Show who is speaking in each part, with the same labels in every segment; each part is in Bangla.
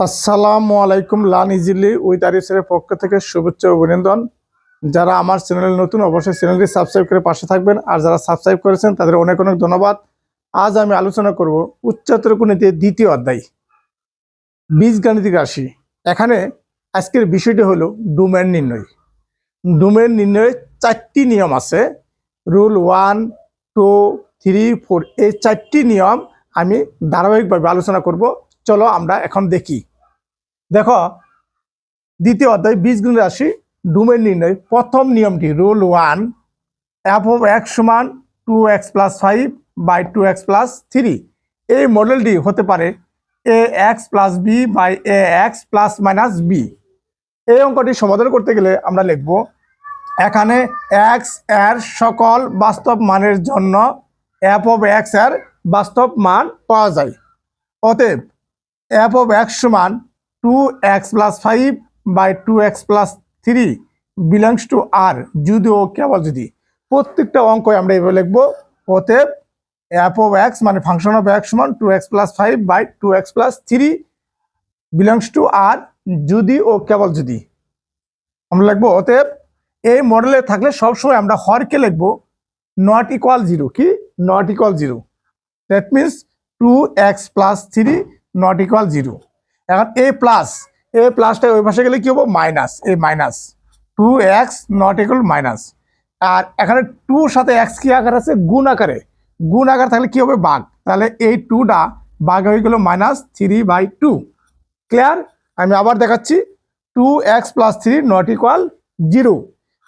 Speaker 1: আসসালামু আলাইকুম লান ইজিলি উইথ আরিফের পক্ষ থেকে শুভেচ্ছা অভিনন্দন। যারা আমার চ্যানেলে নতুন, অবশ্যই চ্যানেলটি সাবস্ক্রাইব করে পাশে থাকবেন। আর যারা সাবস্ক্রাইব করেছেন, তাদের অনেক অনেক ধন্যবাদ। আজ আমি আলোচনা করব উচ্চতর গণিতের দ্বিতীয় অধ্যায়, বীজগাণিতিক রাশি। এখানে আজকের বিষয়টি হলো ডোমেন নির্ণয়। ডোমেন নির্ণয়ের চারটি নিয়ম আছে। Rule one, two, three, four, এই চারটি নিয়ম আমি ধারাবাহিকভাবে আলোচনা করব। চলো আমরা এখন দেখি। দেখো, দ্বিতীয় অধ্যায় বীজগুণ রাশি ডোমেন নির্ণয়। প্রথম নিয়মটি rule one f of x সমান two x plus five by two x plus three এই মডেলটি হতে পারে a x plus b by a x plus minus b এই অঙ্কটি সমাধান করতে গেলে আমরা লিখব, এখানে এক্সের সকল বাস্তব মানের জন্য এফ অফ এক্সের বাস্তব মান পাওয়া যায়। অতএব এফ অফ এক্স সমান two x plus five by two x plus three belongs to R যদি ও কেবল যদি প্রত্যেকটা অঙ্ক আমরা এভাবে লিখব, অতএব এফ অফ এক্স মানে ফাংশন অফ এক্স সমান two x plus five by two x plus three belongs to R যদি ও কেবল যদি আমরা লিখব, অতএব এই মডেলে থাকলে সবসময় আমরা হরকে লিখব নট ইকুয়াল জিরো কি? Not equal zero that means two x plus three not equal zero এখন এ প্লাস এ প্লাসটা ওই পাশে গেলে কি হব? Minus A minus two x not equal minus আর এখানে টু সাথে এক্স কি আকার আছে? গুণ আকারে। গুণ আকার থাকলে কী হবে? বাঘ। তাহলে এই টুটা বাঘ হয়ে গেল minus three by two clear আমি আবার দেখাচ্ছি। Two x plus three not equal zero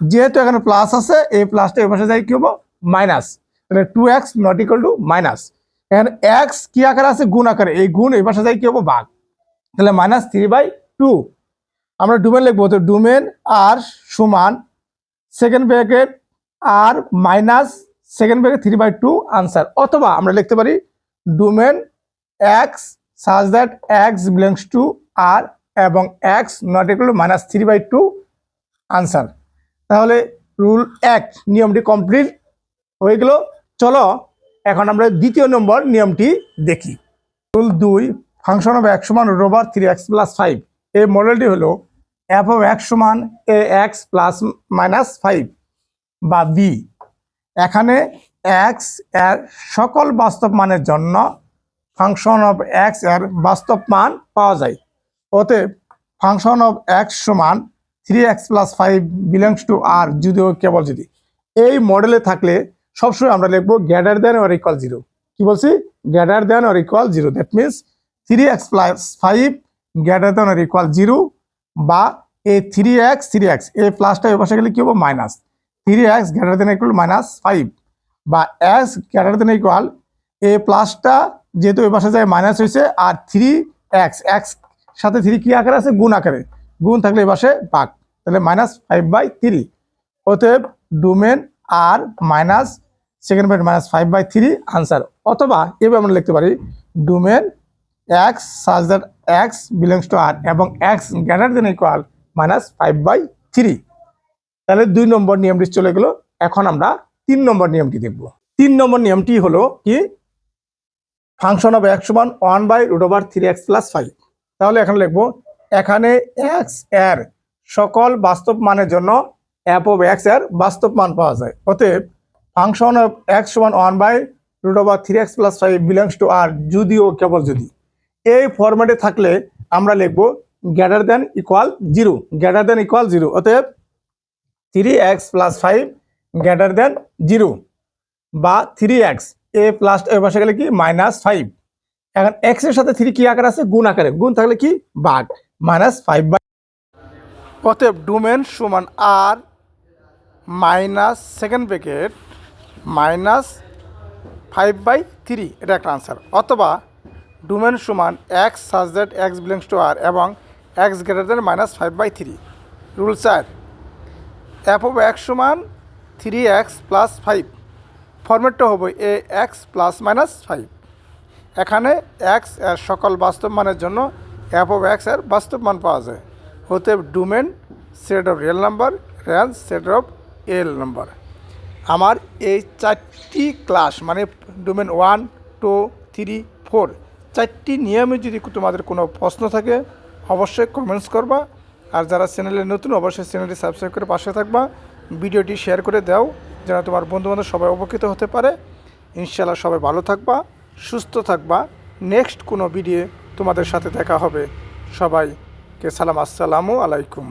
Speaker 1: যেহেতু এখানে প্লাস আছে এই প্লাসটা এই পাশে যাই কী হব? মাইনাস তাহলে two x not equal to minus এখানে এক্স কি আকারে আছে? গুণ আকারে। এই গুণ এই পাশে যাই কি হব? ভাগ। তাহলে মাইনাস থ্রি বাই টু আমরা ডোমেন লিখব, তো ডোমেন আর সমান second bracket R minus second bracket three by two answer অথবা আমরা লিখতে পারি domain x such that x belongs to R এবং x not equal to minus three by two answer তাহলে রুল এক, নিয়মটি কমপ্লিট হয়ে গেল। চলো এখন আমরা দ্বিতীয় নম্বর নিয়মটি দেখি। রুল দুই, ফাংশন অফ এক্স সমান রোবার থ্রি এক্স প্লাস ফাইভ। এই মডেলটি হলো এফ অফ এক্স সমান a x plus minus five বা বি এখানে এক্সের সকল বাস্তব মানের জন্য ফাংশন অফ এক্সের বাস্তব মান পাওয়া যায়। অতএব ফাংশন অফ এক্স সমান three x plus five belongs to R যদিও কেবল যদি। এই মডেলে থাকলে সবসময় আমরা লিখব greater than or equal zero কি বলছি? Greater than or equal zero that means three x plus five greater than or equal zero বা এ থ্রি এক্স থ্রি এক্স এ প্লাসটা এ পাশে গেলে কি হব? Minus three x greater than equal minus five বা এক্স গ্যাডার দেন ইকুয়াল এ প্লাসটা যেহেতু এ পাশে যায় মাইনাস হয়েছে, আর থ্রি এক্স এক্স সাথে থ্রি কি আকারে আছে? গুণ আকারে। গুণ থাকলে এ পাশে পাক তাহলে মাইনাস ফাইভ বাই থ্রি অতএব domain R minus second bracket minus five by three answer অথবা এভাবে আমরা লিখতে পারি domain x such that x belongs to R এবং x greater than equal minus five by three তাহলে দুই নম্বর নিয়মটি চলে গেল। এখন আমরা তিন নম্বর নিয়মটি দেখব। তিন নম্বর নিয়মটি হলো কি? ফাংশন অফ এক্স সমান one by root over three x plus five তাহলে এখানে লিখব, এখানে এক্সের সকল বাস্তব মানের জন্য এফ অফ এক্সের বাস্তব মান পাওয়া যায়। অতএব ফাংশন অফ এক্স সমান one by root over three x plus five belongs to R যদিও কেবল যদি। এই ফরম্যাটে থাকলে আমরা লিখব greater than equal zero greater than equal zero অতএব three x plus five greater than zero বা থ্রি এক্স এ প্লাস এ পাশে গেলে কি? মাইনাস ফাইভ এখন এক্সের সাথে থ্রি কি আকার আছে? গুণ আকারে। গুণ থাকলে কি? বাঘ মাইনাস ফাইভ বাই অতএব ডোমেন সমান R minus second bracket minus five by three, এটা একটা আনসার অথবা ডোমেন সমান এক্স সাজ এক্স বিলংস টু আর এবং x greater than minus five by three rule চার এফ অফ এক্স সমান থ্রি এক্স প্লাস ফাইভ ফরম্যাটটা হবে a x plus minus five এখানে এক্সের সকল বাস্তব মানের জন্য এফ অফ এক্সের বাস্তব মান পাওয়া যায়। হতে domain set of real number range set of real number আমার এই চারটি ক্লাস মানে domain one, two, three, four, চারটি নিয়মে যদি তোমাদের কোনো প্রশ্ন থাকে, অবশ্যই কমেন্টস করবা। আর যারা চ্যানেলে নতুন, অবশ্যই চ্যানেলটি সাবস্ক্রাইব করে পাশে থাকবা। ভিডিওটি শেয়ার করে দাও, যেন তোমার বন্ধুবান্ধব সবাই উপকৃত হতে পারে। ইনশাল্লাহ সবাই ভালো থাকবা, সুস্থ থাকবা। নেক্সট কোনো ভিডিও তোমাদের সাথে দেখা হবে। সবাইকে সালাম, আসসালামু আলাইকুম।